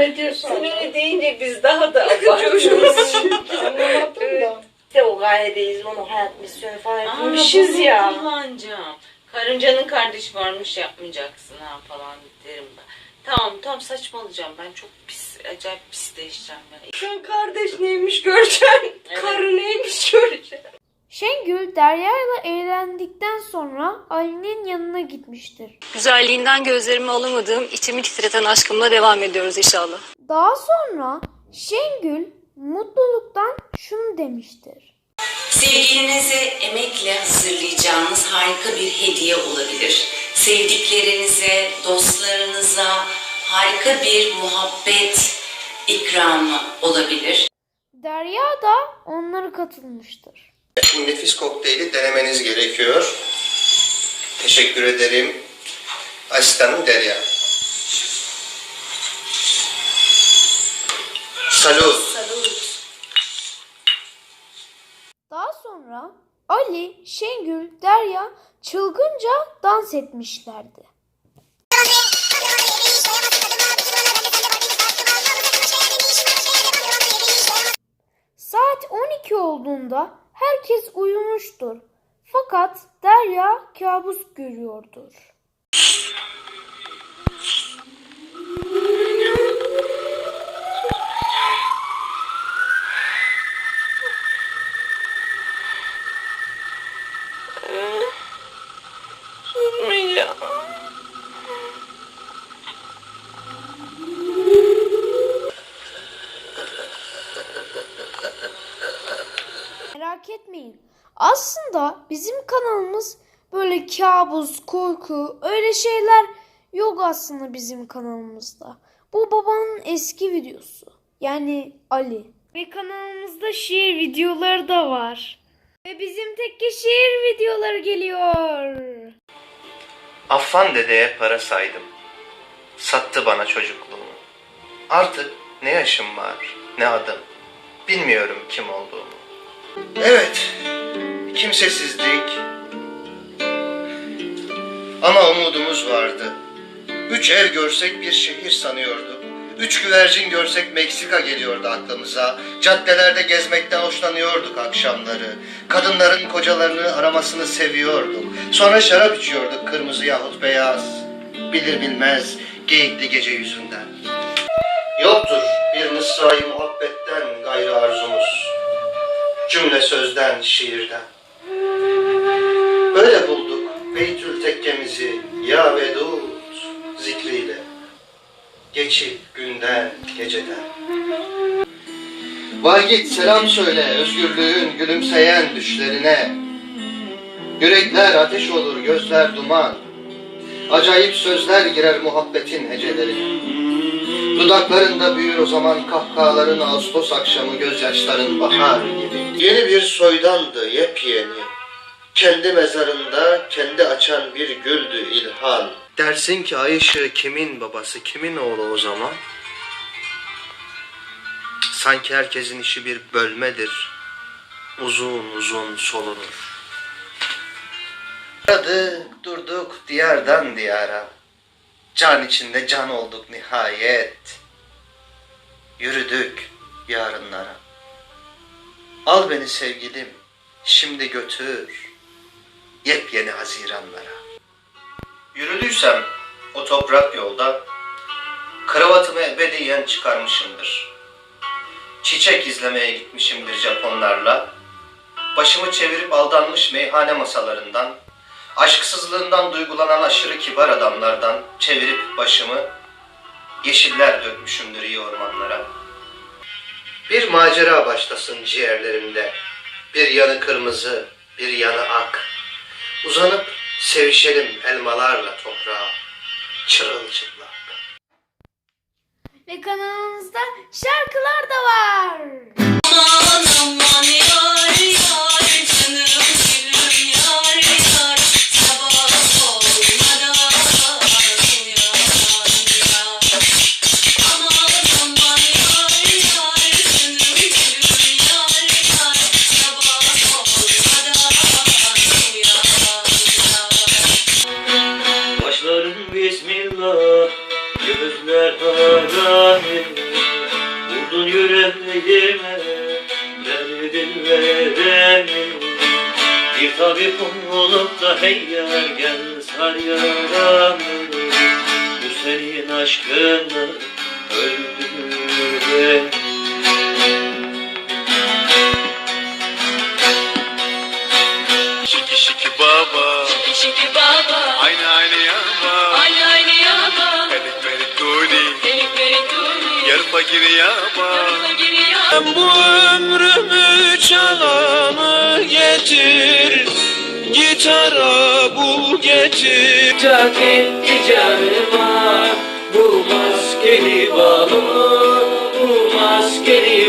devam ediyorsun. Sen öyle deyince biz daha da abartıyoruz. Anlamadım da. İşte o gayedeyiz, onu hayat misyonu falan Aa, yapmışız bunu ya. kullanacağım. Karıncanın kardeşi varmış yapmayacaksın ha falan derim ben. Tamam tam saçmalayacağım ben çok pis acayip pisleşeceğim ben. Sen kardeş neymiş göreceksin. Evet. Karı neymiş göreceksin. Şengül Derya ile eğlendikten sonra Ali'nin yanına gitmiştir. Güzelliğinden gözlerimi alamadığım, içimi titreten aşkımla devam ediyoruz inşallah. Daha sonra Şengül mutluluktan şunu demiştir. Sevgilinize emekle hazırlayacağınız harika bir hediye olabilir. Sevdiklerinize, dostlarınıza harika bir muhabbet ikramı olabilir. Derya da onlara katılmıştır. Bu nefis kokteyli denemeniz gerekiyor. Teşekkür ederim. Asistanım Derya. Salut. Daha sonra Ali, Şengül, Derya çılgınca dans etmişlerdi. Saat 12 olduğunda herkes uyumuştur. Fakat Derya kabus görüyordur. Aslında bizim kanalımız böyle kabus, korku, öyle şeyler yok aslında bizim kanalımızda. Bu babanın eski videosu. Yani Ali. Ve kanalımızda şiir videoları da var. Ve bizim tekke şiir videoları geliyor. Affan dedeye para saydım. Sattı bana çocukluğumu. Artık ne yaşım var, ne adım. Bilmiyorum kim olduğumu. Evet, kimsesizlik. Ama umudumuz vardı. Üç ev görsek bir şehir sanıyorduk. Üç güvercin görsek Meksika geliyordu aklımıza. Caddelerde gezmekten hoşlanıyorduk akşamları. Kadınların kocalarını aramasını seviyorduk. Sonra şarap içiyorduk kırmızı yahut beyaz. Bilir bilmez geyikli gece yüzünden. Yoktur bir mısrayı muhabbetten gayrı arzumuz. Cümle sözden, şiirden. Böyle bulduk Beytül Tekkemizi ya vedud zikriyle. Geçip günden, geceden. Vay git selam söyle özgürlüğün gülümseyen düşlerine. Yürekler ateş olur, gözler duman. Acayip sözler girer muhabbetin hecelerine. Dudaklarında büyür o zaman kahkahaların Ağustos akşamı gözyaşların bahar gibi. Yeni bir soydandı yepyeni. Kendi mezarında kendi açan bir güldü ilhan. Dersin ki ay ışığı kimin babası, kimin oğlu o zaman? Sanki herkesin işi bir bölmedir. Uzun uzun solunur. Aradık durduk diyardan diyara. Can içinde can olduk nihayet. Yürüdük yarınlara. Al beni sevgilim, şimdi götür yepyeni haziranlara. Yürüdüysem o toprak yolda, kravatımı ebediyen çıkarmışımdır. Çiçek izlemeye gitmişimdir Japonlarla. Başımı çevirip aldanmış meyhane masalarından, aşksızlığından duygulanan aşırı kibar adamlardan çevirip başımı yeşiller dökmüşümdür iyi ormanlara. Bir macera başlasın ciğerlerimde. Bir yanı kırmızı, bir yanı ak. Uzanıp sevişelim elmalarla toprağa. Çırılçıplak. Ve kanalımızda şarkılar da var. Aman aman yar yar canım yüreğime Derdin veremi Bir tabip olup da hey yar gel sar yaramı. Bu senin aşkını öldürür Şiki şiki baba. Şiki baba. Aynı aynı yaba yaba Yarına giriyor. Ben bu ömrümü çalanı getir. Gitara bul getir. Tak etti canıma Bu maskeli balo Bu maskeli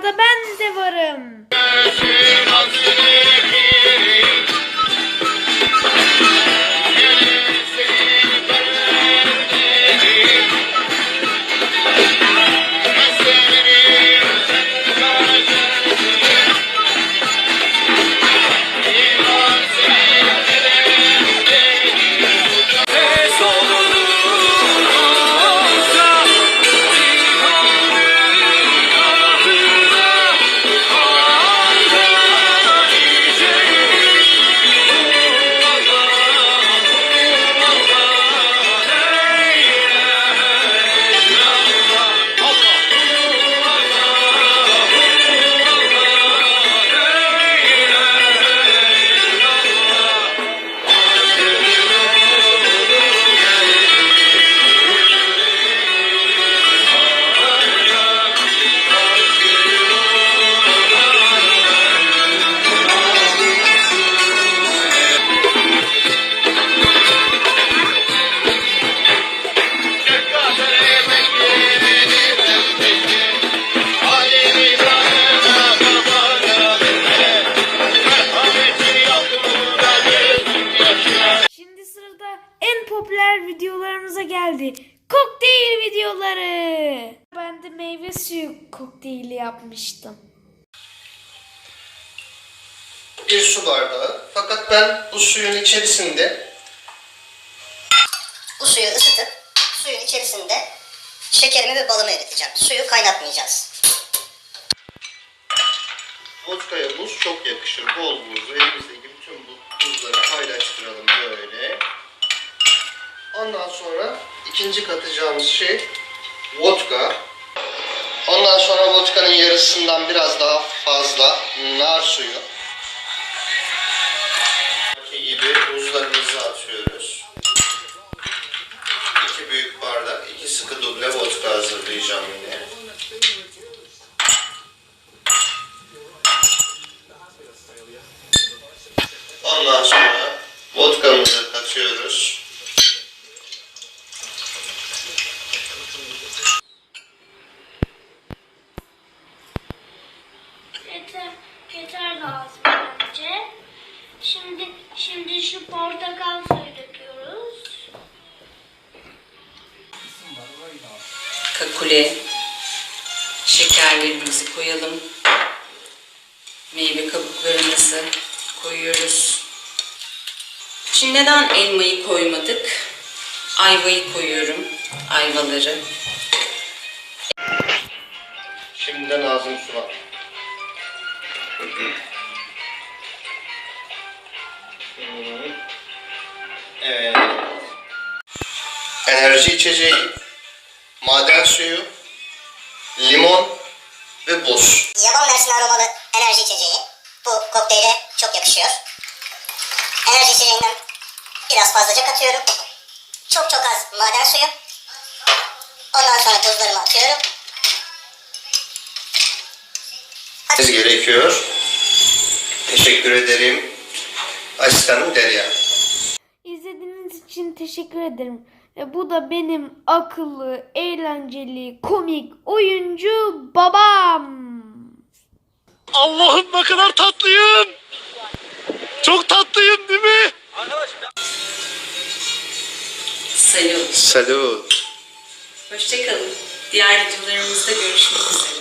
videolarda ben de varım. Popüler videolarımıza geldi. Kokteyl videoları. Ben de meyve suyu kokteyli yapmıştım. Bir su bardağı. Fakat ben bu suyun içerisinde Bu suyu ısıtıp suyun içerisinde şekerimi ve balımı eriteceğim. Suyu kaynatmayacağız. vodkaya buz çok yakışır. Bol buz. Elimizdeki bütün bu buzları paylaştıralım böyle. Ondan sonra ikinci katacağımız şey vodka. Ondan sonra vodkanın yarısından biraz daha fazla nar suyu. gibi buzlarımızı atıyoruz. İki büyük bardak, iki sıkı duble vodka hazırlayacağım yine. Ondan sonra vodkamızı katıyoruz. Yeter, yeter lazım bence. Şimdi, şimdi şu portakal suyu döküyoruz. Kakule. Şekerlerimizi koyalım. Meyve kabuklarımızı koyuyoruz. Şimdi neden elmayı koymadık? Ayvayı koyuyorum. Ayvaları. Şimdiden ağzım sular. Evet. Enerji içeceği, maden suyu, limon ve buz. Yaban mersini aromalı enerji içeceği. Bu kokteyle çok yakışıyor. Enerji içeceğinden biraz fazlaca katıyorum. Çok çok az maden suyu. Ondan sonra buzlarımı atıyorum. gerekiyor. Teşekkür ederim. Asistanım Derya. İzlediğiniz için teşekkür ederim. Ve bu da benim akıllı, eğlenceli, komik oyuncu babam. Allah'ım ne kadar tatlıyım. Çok tatlıyım değil mi? Salut. Salut. Hoşçakalın. Diğer videolarımızda görüşmek üzere.